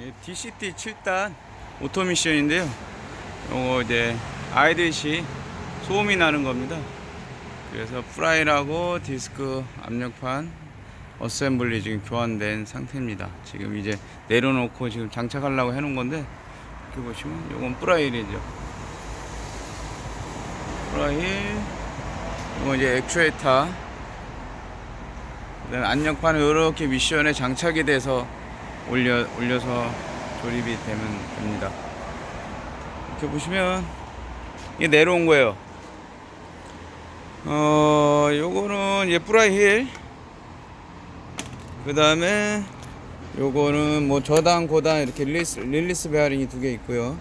예, DCT 7단 오토미션인데요. 요거 이제 아이들시 소음이 나는 겁니다. 그래서 프라이라고 디스크 압력판 어셈블리 지금 교환된 상태입니다. 지금 이제 내려놓고 지금 장착하려고 해놓은 건데 이렇게 보시면 요건 프라일이죠. 프라일 이거 이제 액추에이터 그다음에 압력판은 이렇게 미션에 장착이 돼서 올려 올려서 조립이 되면 됩니다. 이렇게 보시면 이게 내려온 거예요. 어, 요거는 이제 프라이 힐. 그 다음에 요거는 뭐 저당 고당 이렇게 릴리스, 릴리스 베어링이 두 개 있고요.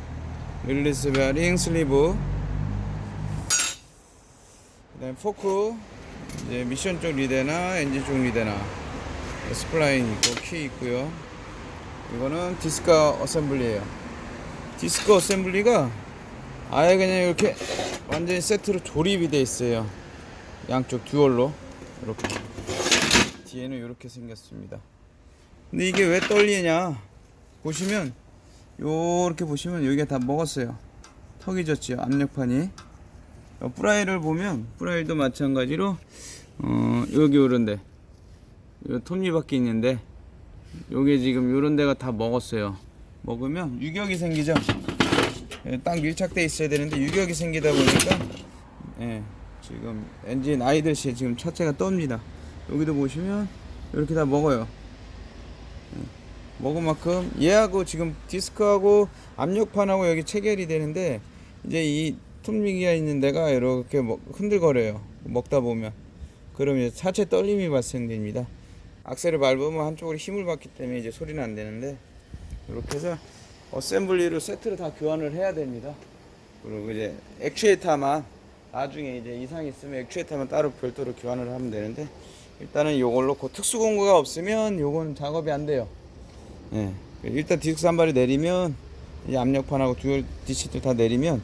릴리스 베어링 슬리브. 그 다음에 포크. 이제 미션 쪽 리데나 엔진 쪽 리데나. 스플라인 있고 키 있고요. 이거는 디스크 어셈블리예요. 디스크 어셈블리가 아예 그냥 이렇게 완전히 세트로 조립이 돼 있어요. 양쪽 듀얼로 이렇게 뒤에는 이렇게 생겼습니다. 근데 이게 왜 떨리냐? 보시면 요렇게 보시면 여기가 다 먹었어요. 턱이 졌지요. 압력판이. 어, 프라이를 보면 프라이도 마찬가지로 어, 여기 요런데 요 톱니 바퀴 있는데 요게 지금 요런 데가 다 먹었어요. 먹으면 유격이 생기죠. 예, 딱 밀착돼 있어야 되는데 유격이 생기다 보니까 예, 지금 엔진 아이들시 지금 차체가 떱니다. 여기도 보시면 이렇게 다 먹어요. 예, 먹은 만큼 얘하고 지금 디스크하고 압력판하고 여기 체결이 되는데 이제 이 톱니기가 있는 데가 이렇게 먹- 흔들거려요. 먹다 보면 그러면 차체 떨림이 발생됩니다. 악셀을 밟으면 한쪽으로 힘을 받기 때문에 이제 소리는 안 되는데 이렇게 해서 어셈블리로 세트로 다 교환을 해야 됩니다. 그리고 이제 액추에이터만 나중에 이제 이상이 있으면 액추에이터만 따로 별도로 교환을 하면 되는데 일단은 이걸로 그 특수 공구가 없으면 요건 작업이 안 돼요. 예. 일단 디스크 한 발이 내리면 이 압력판하고 듀얼 디시트 다 내리면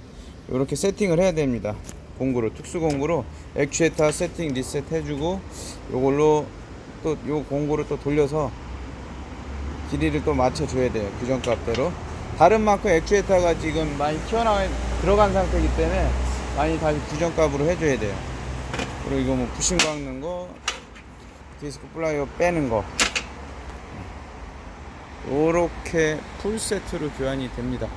이렇게 세팅을 해야 됩니다. 공구로 특수 공구로 액추에이터 세팅 리셋 해주고 요걸로 또 요 공구를 또 돌려서 길이를 또 맞춰줘야 돼요. 규정값대로. 다른 만큼 액추에이터가 지금 많이 튀어나와 들어간 상태이기 때문에 많이 다시 규정값으로 해줘야 돼요. 그리고 이거 뭐 부신 깎는 거, 디스크 플라이어 빼는 거. 요렇게 풀 세트로 교환이 됩니다.